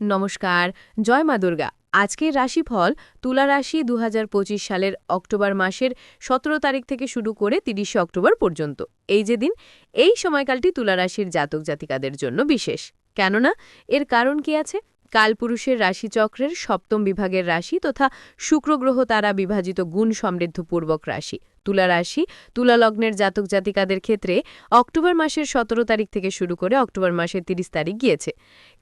নমস্কার, জয় মা দুর্গা। আজকের রাশিফল তুলা রাশি দু হাজার পঁচিশ সালের অক্টোবর মাসের সতেরো তারিখ থেকে শুরু করে তিরিশে অক্টোবর পর্যন্ত। এই যে দিন, এই সময়কালটি তুলা রাশির জাতক জাতিকাদের জন্য বিশেষ। কেননা, এর কারণ কি আছে? কালপুরুষের রাশিচক্রের সপ্তম বিভাগের রাশি তথা শুক্র গ্রহ তারা বিভাজিত গুণ সমৃদ্ধপূর্বক রাশি। তুলা রাশি, তুলা লগ্নের জাতক জাতিকাদের ক্ষেত্রে অক্টোবর মাসের সতেরো তারিখ থেকে শুরু করে অক্টোবর মাসের ৩০ তারিখ গিয়েছে।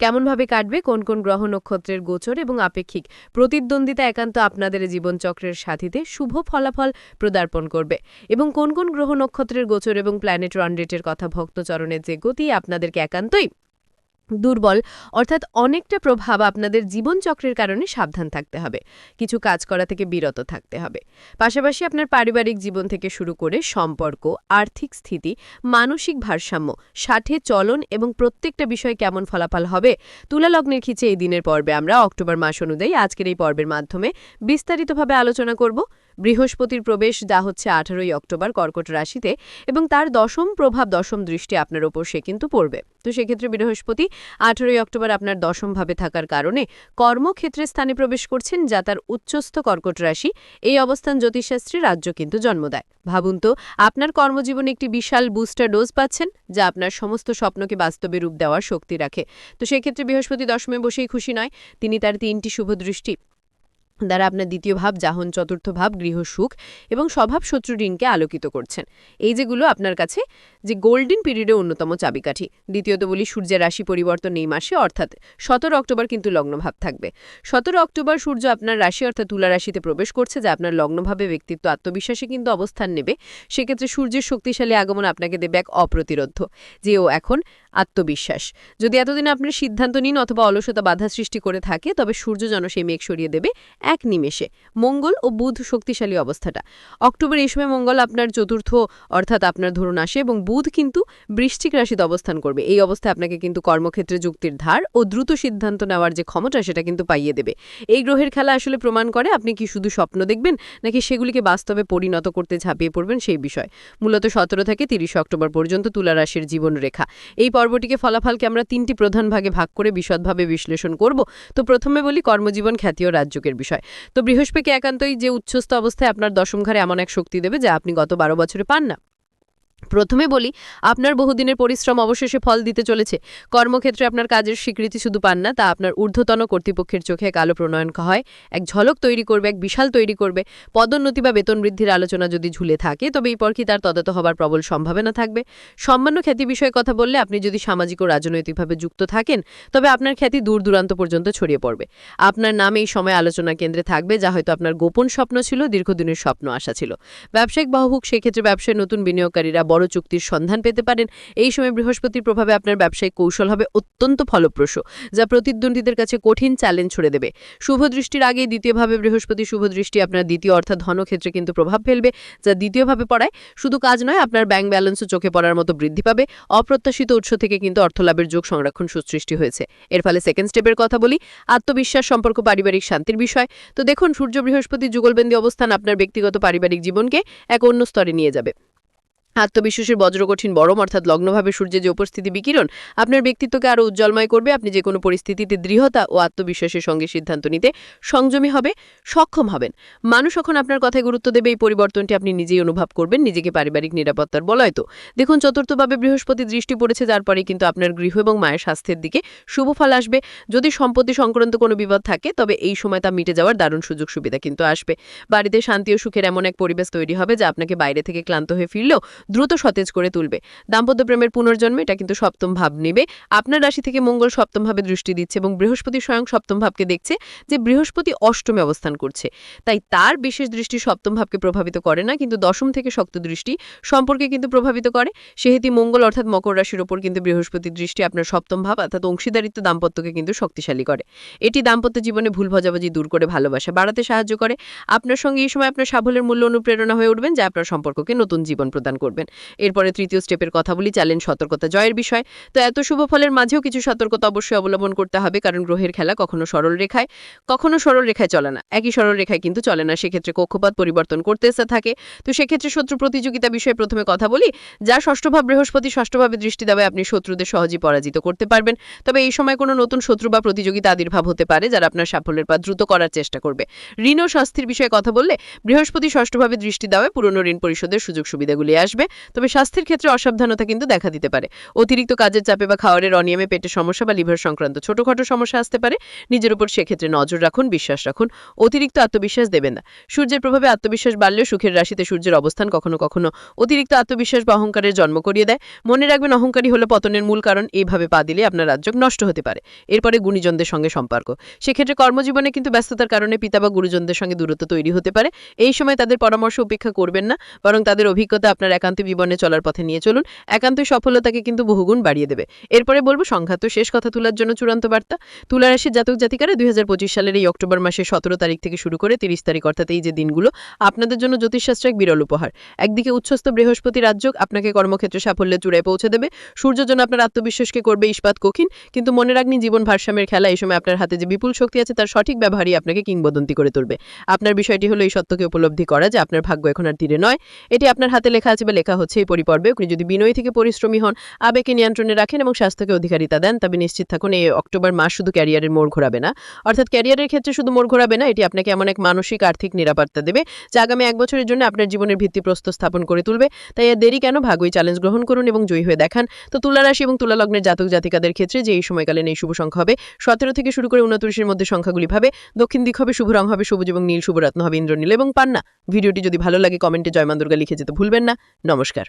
কেমনভাবে কাটবে, কোন কোন গ্রহ নক্ষত্রের গোচর এবং আপেক্ষিক প্রতিদ্বন্দ্বিতা একান্ত আপনাদের জীবনচক্রের সাথীতে শুভ ফলাফল প্রদার্পণ করবে এবং কোন কোন গ্রহ নক্ষত্রের গোচর এবং প্ল্যানেট রানরেটের কথা ভক্তচরণের যে গতি আপনাদেরকে একান্তই দুর্বল, অর্থাৎ অনেকটা প্রভাব আপনাদের জীবনচক্রের কারণে সাবধান থাকতে হবে। কিছু কাজ করা থেকে বিরত থাকতে হবে। পাশাপাশি আপনার পারিবারিক জীবন থেকে শুরু করে সম্পর্ক, আর্থিক স্থিতি, মানসিক ভারসাম্য ষাঠে চলন এবং প্রত্যেকটা বিষয় কেমন ফলাফল হবে তুলা লগ্নের খিচে এই দিনের পর্বে আমরা অক্টোবর মাস অনুযায়ী আজকের এই পর্বের মাধ্যমে বিস্তারিতভাবে আলোচনা করব। বৃহস্পতির প্রবেশ যা হচ্ছে আঠারোই অক্টোবর কর্কট রাশিতে এবং তার দশম প্রভাব, দশম দৃষ্টি আপনার ওপর সে কিন্তু পড়বে। তো সেক্ষেত্রে বৃহস্পতি আঠারোই অক্টোবর আপনার দশমভাবে থাকার কারণে কর্মক্ষেত্রে স্থানে প্রবেশ করছেন যা তার উচ্চস্থ কর্কট রাশি। এই অবস্থান জ্যোতিষশাস্ত্রী রাজ্য কিন্তু জন্ম দেয়। ভাবুন তো, আপনার কর্মজীবনে একটি বিশাল বুস্টার ডোজ পাচ্ছেন যা আপনার সমস্ত স্বপ্নকে বাস্তবে রূপ দেওয়ার শক্তি রাখে। তো সেক্ষেত্রে বৃহস্পতি দশমে বসেই খুশি নয়। তিনি তার তিনটি শুভ দৃষ্টি। দ্বারা আপনার দ্বিতীয় ভাব জাহন, চতুর্থ ভাব গৃহসুখ এবং স্বভাব শত্রু ঋণকে আলোকিত করছেন। এই যেগুলো আপনার কাছে যে গোল্ডেন পিরিয়ডে অন্যতম চাবিকাঠি। দ্বিতীয়ত বলি, সূর্যের রাশি পরিবর্তন এই মাসে, অর্থাৎ সতেরো অক্টোবর কিন্তু লগ্নভাব থাকবে। সতেরো অক্টোবর সূর্য আপনার রাশি, অর্থাৎ তুলা রাশিতে প্রবেশ করছে, যা আপনার লগ্নভাবে ব্যক্তিত্ব আত্মবিশ্বাসে কিন্তু অবস্থান নেবে। সেক্ষেত্রে সূর্যের শক্তিশালী আগমন আপনাকে দেবে এক অপ্রতিরোধ যে ও এখন আত্মবিশ্বাস। যদি এতদিন আপনার সিদ্ধান্ত নিন অথবা অলসতা বাধা সৃষ্টি করে থাকে, তবে সূর্য যেন সেই মেঘ সরিয়ে দেবে এক নিমেষে। মঙ্গল ও বুধ শক্তিশালী অবস্থাটা। অক্টোবর এই সময় মঙ্গল আপনার চতুর্থ, অর্থাৎ আপনার ধরুন আসে এবং বুধ কিন্তু বৃশ্চিক রাশিতে অবস্থান করবে। এই অবস্থায় আপনাকে কিন্তু কর্মক্ষেত্রে যুক্তির ধার ও দ্রুত সিদ্ধান্ত নেওয়ার যে ক্ষমতা, সেটা কিন্তু পাইয়ে দেবে। এই গ্রহের খেলা আসলে প্রমাণ করে আপনি কি শুধু স্বপ্ন দেখবেন, নাকি সেগুলিকে বাস্তবে পরিণত করতে ঝাঁপিয়ে পড়বেন সেই বিষয়। মূলত সতেরো থেকে তিরিশ অক্টোবর পর্যন্ত তুলা রাশির জীবনরেখা। এই পর্বটিকে ফলাফলকে আমরা তিনটি প্রধান ভাগে ভাগ করে বিশদভাবে বিশ্লেষণ করব? তো প্রথমে বলি কর্মজীবন খ্যাতি ও রাজ্যকের বিষয়। তো বৃহস্পতি একান্তই যে উচ্ছ্বস্ত অবস্থায় আপনার দশম ঘরে এমন এক শক্তি দেবে যা আপনি গত বারো বছরে পান না। প্রথমে বলি, আপনার বহুদিনের পরিশ্রম অবশেষে ফল দিতে চলেছে। কর্মক্ষেত্রে আপনার কাজের স্বীকৃতি শুধু পান না, তা আপনার ঊর্ধ্বতন কর্তৃপক্ষের চোখে এক আলো প্রণয়ন হয়। এক ঝলক তৈরি করবে, এক বিশাল তৈরি করবে। পদোন্নতি বা বেতন বৃদ্ধির আলোচনা যদি ঝুলে থাকে, তবে এই পর কি তার তদত হবার প্রবল সম্ভাবনা থাকবে? সম্মান্য খ্যাতি বিষয়ে কথা বললে আপনি যদি সামাজিক ও রাজনৈতিকভাবে যুক্ত থাকেন, তবে আপনার খ্যাতি দূর দূরান্ত পর্যন্ত ছড়িয়ে পড়বে। আপনার নাম এই সময় আলোচনা কেন্দ্রে থাকবে, যা হয়তো আপনার গোপন স্বপ্ন ছিল, দীর্ঘদিনের স্বপ্ন আশা ছিল। ব্যবসায়িক বাহুক সেক্ষেত্রে ব্যবসায় নতুন বিনিয়োগকারীরা বড় চুক্তির সন্ধান পেতে পারেন। এই সময় বৃহস্পতির প্রভাবে আপনার ব্যবসায়িক কৌশল হবে অত্যন্ত ফলপ্রসূ, যা প্রতিদ্বন্দ্বীদের কাছে কঠিন চ্যালেঞ্জ ছুড়ে দেবে। শুভ দৃষ্টির আগে দ্বিতীয়ভাবে বৃহস্পতি শুভ দৃষ্টি আপনার দ্বিতীয় অর্থাৎ ধনক্ষেত্রে কিন্তু প্রভাব ফেলবে, যা দ্বিতীয়ভাবে পড়ায় শুধু কাজ নয়, আপনার ব্যাংক ব্যালেন্সও চোখে পড়ার মতো বৃদ্ধি পাবে। অপ্রত্যাশিত উৎস থেকে কিন্তু অর্থলাভের যোগ সংরক্ষণ সুসৃষ্টি হয়েছে। এর ফলে সেকেন্ড স্টেপের কথা বলি, আত্মবিশ্বাস, সম্পর্ক, পারিবারিক শান্তির বিষয়। তো দেখুন, সূর্য বৃহস্পতি যুগলবন্দি অবস্থান আপনার ব্যক্তিগত পারিবারিক জীবনকে এক অন্য স্তরে নিয়ে যাবে। আত্মবিশ্বাসের বজ্রকঠিন বরম, অর্থাৎ লগ্নভাবে সূর্যের যে উপস্থিতি বিকিরণ, আপনার ব্যক্তিত্বকে আরও উজ্জ্বলময় করবে। আপনি যে কোনো পরিস্থিতিতে দৃঢ়তা ও আত্মবিশ্বাসের সঙ্গে সিদ্ধান্ত নিতে সংযমী হবে সক্ষম হবেন। মানুষ এখন আপনার কথায় গুরুত্ব দেবে, এই পরিবর্তনটি আপনি নিজেই অনুভব করবেন, নিজেকে পারিবারিক নিরাপত্তার বলয় তো। দেখুন, চতুর্থভাবে বৃহস্পতি দৃষ্টি পড়েছে, যার পরে কিন্তু আপনার গৃহ এবং মায়ের স্বাস্থ্যের দিকে শুভ ফল আসবে। যদি সম্পত্তি সংক্রান্ত কোনো বিপদ থাকে, তবে এই সময় তা মিটে যাওয়ার দারুণ সুযোগ সুবিধা কিন্তু আসবে। বাড়িতে শান্তি ও সুখের এমন এক পরিবেশ তৈরি হবে, যা আপনাকে বাইরে থেকে ক্লান্ত হয়ে ফিরলেও দ্রুত সতেজ করে তুলবে। দাম্পত্য প্রেমের পুনর্জন্ম এটা কিন্তু সপ্তম ভাব নেবে। আপনার রাশি থেকে মঙ্গল সপ্তম ভাবে দৃষ্টি দিচ্ছে এবং বৃহস্পতি স্বয়ং সপ্তম ভাবকে দেখছে যে বৃহস্পতি অষ্টমে অবস্থান করছে। তাই তার বিশেষ দৃষ্টি সপ্তম ভাবকে প্রভাবিত করে না, কিন্তু দশম থেকে শক্ত দৃষ্টি সম্পর্কে কিন্তু প্রভাবিত করে। সেহেতু মঙ্গল অর্থাৎ মকর রাশির ওপর কিন্তু বৃহস্পতির দৃষ্টি আপনার সপ্তম ভাব অর্থাৎ অংশীদারিত্ব দাম্পত্যকে কিন্তু শক্তিশালী করে। এটি দাম্পত্য জীবনে ভুল ভজাবাজি দূর করে ভালোবাসা বাড়াতে সাহায্য করে। আপনার সঙ্গে এই সময় আপনার সাফল্যের মূল্য অনুপ্রেরণা হয়ে উঠবেন যা আপনার সম্পর্ককে নতুন জীবন প্রদান করবে। রাখবেন এরপরে তৃতীয় স্টেপের কথা বলি, চ্যালেঞ্জ সতর্কতা জয়ের বিষয়। তো এত শুভ ফলের মাঝেও কিছু সতর্কতা অবশ্যই অবলম্বন করতে হবে, কারণ গ্রহের খেলা কখনো সরল রেখায়, কখনো সরল রেখায় চলে না। একই সরল রেখায় কিন্তু চলে না, সেক্ষেত্রে কক্ষপাত পরিবর্তন করতে এসে থাকে। তো সেক্ষেত্রে শত্রু প্রতিযোগিতা বিষয়ে প্রথমে কথা বলি, যা ষষ্ঠভাব, বৃহস্পতি ষষ্ঠভাবে দৃষ্টি দেবে, আপনি শত্রুদের সহজেই পরাজিত করতে পারবেন। তবে এই সময় কোনো নতুন শত্রু বা প্রতিযোগিতা আবির্ভাব হতে পারে, যারা আপনার সাফল্যের পা দ্রুত করার চেষ্টা করবে। ঋণ ও স্বাস্থ্যের বিষয়ে কথা বললে, বৃহস্পতি ষষ্ঠভাবে দৃষ্টি দেওয়ায় পুরনো ঋণ পরিশোধের সুযোগ সুবিধাগুলি আসবে। তবে স্বাস্থ্যের ক্ষেত্রে অসাবধানতা কিন্তু দেখা দিতে পারে। অতিরিক্ত কাজের চাপে বা খাওয়ারের অনিয়মে পেটের সমস্যা বা লিভার সংক্রান্ত ছোটখাটো সমস্যা আসতে পারে। নিজের উপর সেক্ষেত্রে নজর রাখুন, বিশ্বাস রাখুন। অতিরিক্ত আত্মবিশ্বাস দেবেন না। সূর্যের প্রভাবে আত্মবিশ্বাস বাড়লেও সুখের রাশিতে সূর্যের অবস্থান কখনো কখনো অতিরিক্ত আত্মবিশ্বাস বা অহংকারের জন্ম করিয়ে দেয়। মনে রাখবেন অহংকারী হলো পতনের মূল কারণ। এইভাবে পা দিলে আপনার রাজ্য নষ্ট হতে পারে। এরপরে গুণীজনদের সঙ্গে সম্পর্ক। সেক্ষেত্রে কর্মজীবনে কিন্তু ব্যস্ততার কারণে পিতা বা গুরুজনদের সঙ্গে দূরত্ব তৈরি হতে পারে। এই সময় তাদের পরামর্শ উপেক্ষা করবেন না, বরং তাদের অভিজ্ঞতা আপনার একান্ত জীবনে চলার পথে নিয়ে চলুন। একান্তই সফলতাকে কিন্তু বহুগুণ বাড়িয়ে দেবে। এরপরে বলব, সংঘাত শেষ কথা তোলার জন্য চূড়ান্ত বার্তা। তুলা রাশির জাতক জাতিকারা দুই সালের এই অক্টোবর মাসের সতেরো তারিখ থেকে শুরু করে তিরিশ তারিখ, অর্থাৎ এই যে দিনগুলো, আপনাদের জন্য জ্যোতিষশাস্ত্র এক বিরল উপহার। একদিকে উচ্ছ্বস্ত বৃহস্পতি রাজ্য আপনাকে কর্মক্ষেত্রে সাফল্যের চূড়ায় পৌঁছে দেবে। সূর্য যেন আপনার আত্মবিশ্বাসকে করবে ইস্পাত কঠিন, কিন্তু মনে রাখনি, জীবন ভারসাম্যের খেলা এই সময় আপনার হাতে যে বিপুল শক্তি আছে, তার সঠিক ব্যবহারই আপনাকে কিংবদন্তি করে তুলবে। আপনার বিষয়টি হলো এই সত্যকে উপলব্ধি করা যে আপনার ভাগ্য এখন আর তীরে নয়। এটি আপনার হাতে লেখা আছে বা লেখা হচ্ছে, এই পরিপর্বে আপনি যদি বিনয়ী থেকে পরিশ্রমী হন, আবেগকে নিয়ন্ত্রণে রাখেন এবং স্বাস্থ্যকে অধিকারিতা দেন, তবে নিশ্চিত থাকুন এই অক্টোবর মাস শুধু ক্যারিয়ারের মোড় ঘোরাবে না। অর্থাৎ ক্যারিয়ারের ক্ষেত্রে শুধু মোড় ঘোরাবে না, এটি আপনাকে এমন এক মানসিক, আর্থিক নিরাপত্তা দেবে, যা আগামী এক বছরের জন্য আপনার জীবনের ভিত্তিপ্রস্তর স্থাপন করে তুলবে। তাই আর দেরি কেন? ভাগ্যই চ্যালেঞ্জ গ্রহণ করুন এবং জয়ী হয়ে দেখান। তো তুলা রাশি এবং তুলা লগ্নের জাতক জাতিকাদের ক্ষেত্রে যে এই সময়কালীন এই শুভ সংখ্যা হবে, সতেরো থেকে শুরু করে উনত্রিশের মধ্যে সংখ্যাগুলি ভাবে। দক্ষিণ দিক হবে শুভ রং হবে, সবুজ এবং নীল, শুভরত্ন হবে ইন্দ্রনীল এবং পান্না। ভিডিওটি যদি ভালো লাগে, কমেন্টে জয়মান দুর্গা লিখে যেতে ভুলবেন না। নমস্কার।